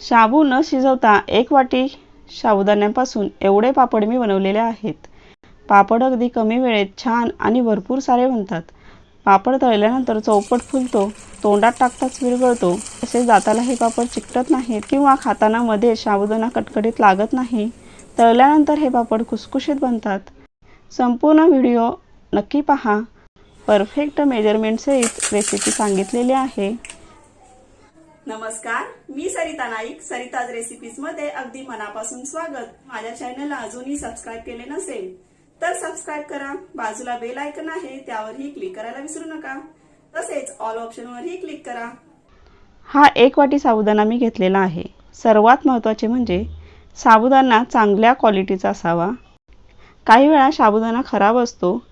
शाबू न शिजवता एक वाटी साबुदाण्यापासून एवढे पापड मी बनवलेले आहेत. पापड अगदी कमी वेळेत छान आणि भरपूर सारे बनतात. पापड तळल्यानंतर चौपट फुलतो तोंडात टाकताच विरघळतो. तसेच दाताला हे पापड चिकटत नाहीत किंवा खाताना मध्ये साबुदाणा कटकटीत लागत नाही तळल्यानंतर हे पापड खुसखुशीत बनतात. संपूर्ण व्हिडिओ नक्की पहा. परफेक्ट मेजरमेंटसहित रेसिपी सांगितलेली आहे. नमस्कार मी सरिता नाईक सरिताज रेसिपीजमध्ये अगदी मनापासून स्वागत. माझ्या चॅनलला अजूनही सबस्क्राईब केले नसेल तर सबस्क्राईब करा. बाजूला बेल आयकन आहे त्यावरही क्लिक करायला विसरू नका. तसेच ऑल ऑप्शनवरही क्लिक करा. हा एक वाटी साबुदाणा मी घेतलेला आहे. सर्वात महत्त्वाचे म्हणजे साबुदाणा चांगल्या क्वालिटीचा असावा. काही वेळा साबुदाणा खराब असतो.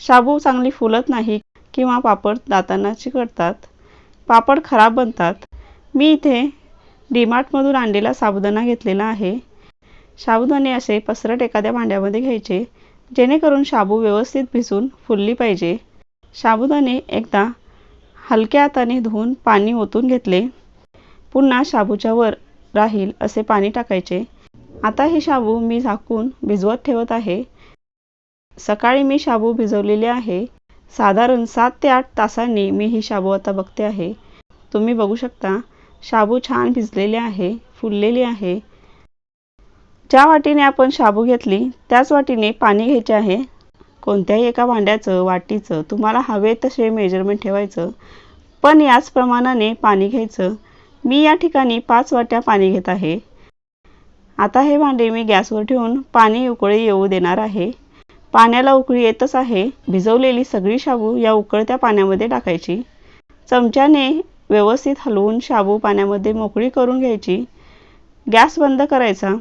शाबू चांगली फुलत नाही किंवा पापड दातांना चिकटतात. पापड खराब बनतात. मी इथे डीमार्टमधून आणलेला साबुदाणा घेतलेला आहे. साबुदाणे असे पसरट एखाद्या भांड्यामध्ये घ्यायचे जेणेकरून शाबू व्यवस्थित भिजून फुलली पाहिजे. साबुदाणे एकदा हलक्या हाताने धुवून पाणी ओतून घेतले. पुन्हा शाबूच्या वर राहील असे पाणी टाकायचे. आता हे शाबू मी झाकून भिजवत ठेवत आहे. सकाळी मी शाबू भिजवलेले आहे. साधारण सात ते आठ तासांनी मी ही शाबू आता बघते आहे. तुम्ही बघू शकता शाबू छान भिजलेले आहे फुललेली आहे. ज्या वाटीने आपण शाबू घेतली त्याच वाटीने पाणी घ्यायचे आहे. कोणत्याही एका भांड्याचं वाटीचं तुम्हाला हवे तसे मेजरमेंट ठेवायचं. पण याच प्रमाणाने पाणी घ्यायचं. मी या ठिकाणी पाच वाट्या पाणी घेत आहे. आता हे भांडे मी गॅसवर ठेवून पाणी उकळी येऊ देणार आहे. पाण्याला उकळी येतच आहे. भिजवलेली सगळी शाबू या उकळत्या पाण्यामध्ये टाकायची. चमच्याने व्यवस्थित हलवून शाबू पाण्यामध्ये मोकळी करून घ्यायची. गॅस बंद करायचा.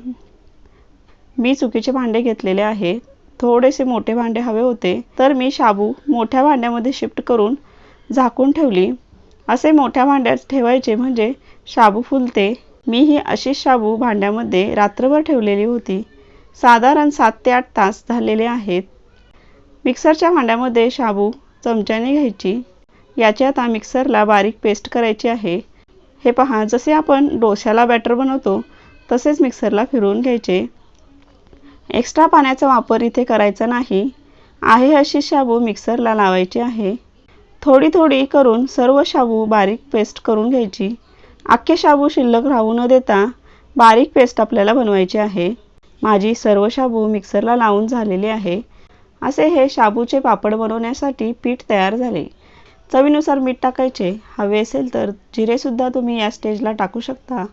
मी चुकीचे भांडे घेतलेले आहे. थोडेसे मोठे भांडे हवे होते. तर मी शाबू मोठ्या भांड्यामध्ये शिफ्ट करून झाकून ठेवली. असे मोठ्या भांड्यात ठेवायचे म्हणजे शाबू फुलते. मी ही अशीच शाबू भांड्यामध्ये रात्रभर ठेवलेली होती. साधारण सात ते आठ तास झालेले आहेत. मिक्सरच्या भांड्यामध्ये शाबू चमच्याने घ्यायची. याची आता मिक्सरला बारीक पेस्ट करायची आहे. हे पहा जसे आपण डोश्याला बॅटर बनवतो तसेच मिक्सरला फिरवून घ्यायचे. एक्स्ट्रा पाण्याचा वापर इथे करायचा नाही. आहे अशी शाबू मिक्सरला लावायची आहे. थोडी थोडी करून सर्व शाबू बारीक पेस्ट करून घ्यायची. अख्खे शाबू शिल्लक राहू न देता बारीक पेस्ट आपल्याला बनवायची आहे. माझी सर्व शाबू मिक्सरला लावून झालेली आहे. असे हे शाबूचे पापड बनवण्यासाठी पीठ तयार झाले. चवीनुसार मीठ टाकायचे. हवे असेल तर जिरेसुद्धा तुम्ही या स्टेजला टाकू शकता.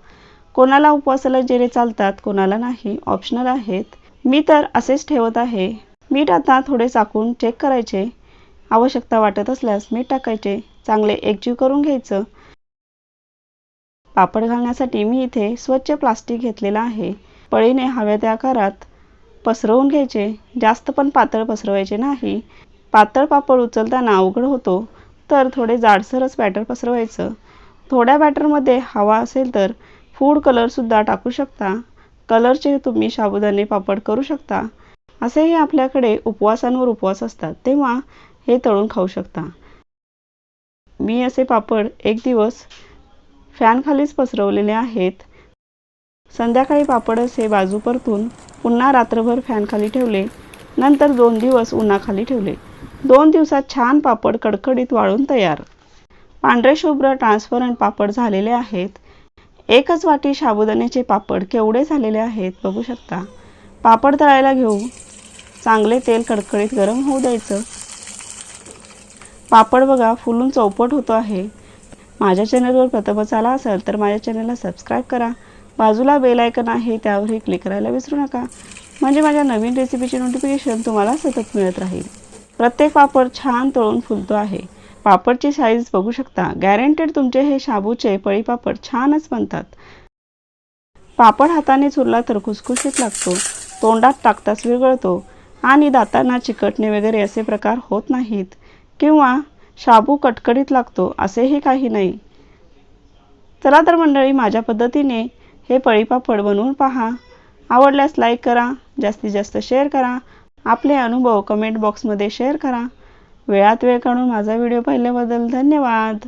कोणाला उपवासाला जिरे चालतात कोणाला नाही ऑप्शनल आहेत. मी तर असेच ठेवत आहे. मीठ आता थोडे चाकून चेक करायचे. आवश्यकता वाटत असल्यास मीठ टाकायचे. चांगले एकजीव करून घ्यायचं. पापड घालण्यासाठी मी इथे स्वच्छ प्लास्टिक घेतलेलं आहे. पळीने हव्या त्या आकारात पसरवून घ्यायचे. जास्त पण पातळ पसरवायचे नाही. पातळ पापड उचलताना अवघड होतो तर थोडे जाडसरच बॅटर पसरवायचं. थोड्या बॅटरमध्ये हवा असेल तर फूड कलरसुद्धा टाकू शकता. कलरचे तुम्ही साबुदाणे पापड करू शकता. असेही आपल्याकडे उपवासांवर उपवास असतात तेव्हा हे तळून खाऊ शकता. मी असे पापड एक दिवस फॅनखालीच पसरवलेले आहेत. संध्याकाळी पापडच हे बाजू परतून पुन्हा रात्रभर फॅनखाली ठेवले. नंतर दोन दिवस उन्हाखाली ठेवले. दोन दिवसात छान पापड कडकडीत वाळून तयार. पांढरे शुभ्र ट्रान्सपरंट पापड झालेले आहेत. एकच वाटी साबुदाण्याचे पापड केवढे झालेले आहेत बघू शकता. पापड तळायला घेऊ. चांगले तेल कडकडीत गरम होऊ द्यायचं. पापड बघा फुलून चौपट होतो आहे. माझ्या चॅनलवर प्रथमच आला असेल तर माझ्या चॅनलला सबस्क्राईब करा. बाजूला बेल आयकन आहे त्यावरही क्लिक करायला विसरू नका. म्हणजे माझ्या नवीन रेसिपीचे नोटिफिकेशन तुम्हाला सतत मिळत राहील. प्रत्येक पापड छान तळून फुलतो आहे. पापडची साईज बघू शकता. गॅरंटेड तुमचे हे शाबूचे पळी पापड छानच बनतात. पापड हाताने चुरला तर खुसखुशीत लागतो. तोंडात टाकताच विरगळतो आणि दातांना चिकटणे वगैरे असे प्रकार होत नाहीत. किंवा शाबू कटकडीत लागतो असेही काही नाही. चला तर मंडळी माझ्या पद्धतीने हे पळीपापड बनवून पहा. आवडल्यास लाईक करा जास्तीत जास्त शेअर करा. आपले अनुभव कमेंट बॉक्समध्ये शेअर करा. वेळात वेळ काढून माझा व्हिडिओ पाहिल्याबद्दल धन्यवाद.